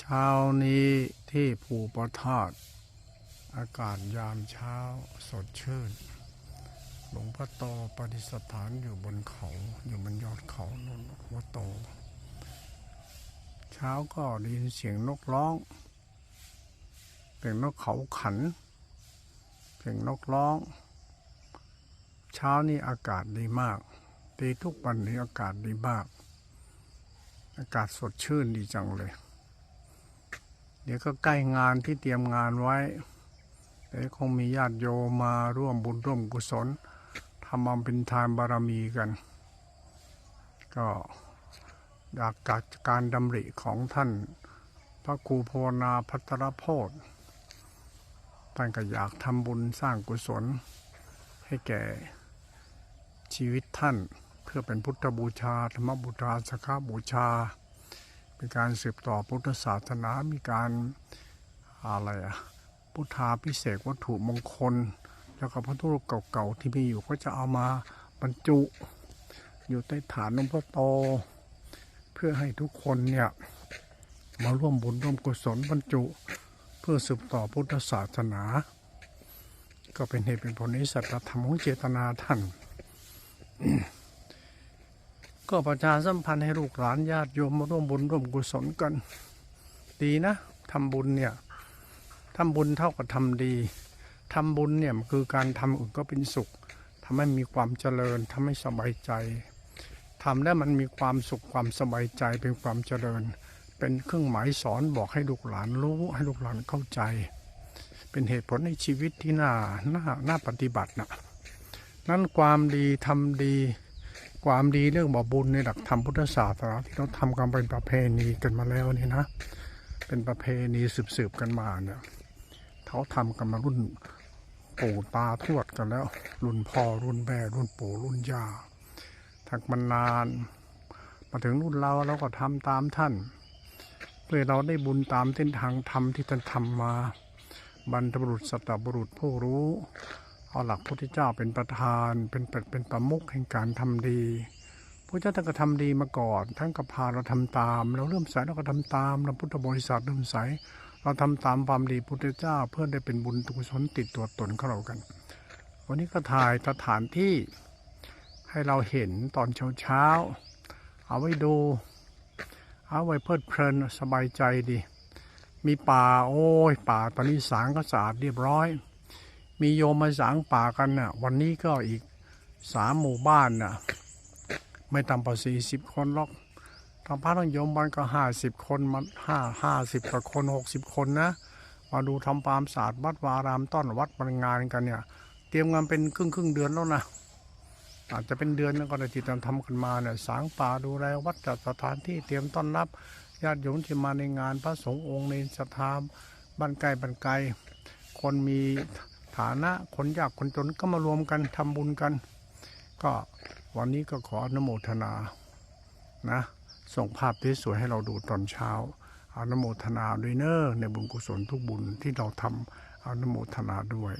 เช้านี้ที่ภูประทาตอากาศยามเช้าสดชื่น หลวงพ่อโตปฏิสถานอยู่บนเขาอยู่บนยอดเขานนหลวงพ่อโต เช้าก็ได้ยินเสียงนกร้องเสียงนกเขาขันเสียงนกร้อง เช้านี้อากาศดีมากดีทุกวันนี้อากาศดีมาก อากาศสดชื่นดีจังเลย เดี๋ยวก็ใกล้งานที่เตรียมงานไว้เดี๋ยวคงมีญาติโยมมาร่วมบุญร่วมกุศลทำบำเพ็ญทานบารมีกัน ก็จากการการดำริของท่านพระครูภาวนาพัทรโพธท่านก็อยากทำบุญสร้างกุศล ให้แก่ชีวิตท่านเพื่อเป็นพุทธบูชา ธรรมบูชาสักขบูชา เป็นการสืบต่อพุทธศาสนา มีการอะไรอะพุทธาพิเศษวัตถุมงคล แล้วก็พระธุรูปเก่าๆที่มีอยู่ก็จะเอามาบรรจุ อยู่ใต้ฐานหลวงพ่อโต เพื่อให้ทุกคนเนี่ยมาร่วมบุญร่วมกุศลบรรจุ เพื่อสืบต่อพุทธศาสนา ก็เป็นเหตุเป็นผลในสัจธรรมของเจตนาท่าน ก็ประชาสัมพันธ์ให้ลูกหลานญาติโยมมาร่วมบุญร่วมกุศลกัน ดีนะทำบุญเนี่ยทำบุญเท่ากับทำดีทำบุญเนี่ยคือการทำอื่นก็เป็นสุขทำให้มีความเจริญทำให้สบายใจทำแล้วมันมีความสุขความสบายใจเป็นความเจริญ เป็นเครื่องหมายสอนบอกให้ลูกหลานรู้ให้ลูกหลานเข้าใจ เป็นเหตุผลในชีวิตที่น่าน่าน่าปฏิบัตินะนั้นความดีทำดี ความดีเรื่องบ่อบุญในหลักธรรมพุทธศาสนาที่เราทำกันเป็นประเพณีกันมาแล้วนี่นะ เป็นประเพณีสืบๆกันมาเนี่ยเขาทำกันมารุ่นปู่ตาทวดกันแล้ว รุ่นพ่อรุ่นแม่รุ่นปู่รุ่นย่าทักมันนาน มาถึงรุ่นเราเราก็ทำตามท่านเพื่อเราได้บุญตามเส้นทางธรรมที่ท่านทำมา บรรพบุรุษสัตบุรุษผู้รู้ เอาหลักพุทธเจ้าเป็นประธานเป็นเป็นเป็นประมุขแห่งการทำดีพระเจ้าท่านก็ทำดีมาก่อนท่านก็พาเราทำตาม เราเริ่มใสเราก็ทำตามเราพุทธบริษัทเริ่มใสเราทำตามความดีพุทธเจ้า เพื่อได้เป็นบุญกุศลติดตัวตนของเรากัน วันนี้ก็ถ่ายสถานที่ให้เราเห็นตอนเช้าเช้าเอาไว้ดู เอาไว้เพลิดเพลินสบายใจดี มีป่าโอ้ยป่าตอนนี้สางก็สะอาดเรียบร้อย มีโยมมาสางป่ากันน่ะ วันนี้ก็อีกสามหมู่บ้านน่ะ ไม่ต่ำกว่าสี่สิบคนหรอกทางพระทางโยมบ้านก็ห้าสิบคนมาห้าห้าสิบกว่าคนหกสิบคนนะ มาดูทำความศาสะอาดวัดวารามต้อนวัดบรรงานกันเนี่ย เตรียมงานเป็นครึ่งครึ่งเดือนแล้วนะอาจจะเป็นเดือนก็ได้ที่ทำทำกันมาเนี่ยสางป่าดูแลวัดจัดสถานที่เตรียมต้อนรับญาติโยมที่มาในงานพระสงฆ์องค์ในสถาบ้านไกลบ้านไกลคนมีานะคนยากคนจนก็มารวมกันทำบุญกัน ก็วันนี้ก็ขออนุโมทนานะส่งภาพที่สวยให้เราดูตอนเช้าอนุโมทนาด้วยเนอในบุญกุศลทุกบุญที่เราทำอนุโมทนาด้วย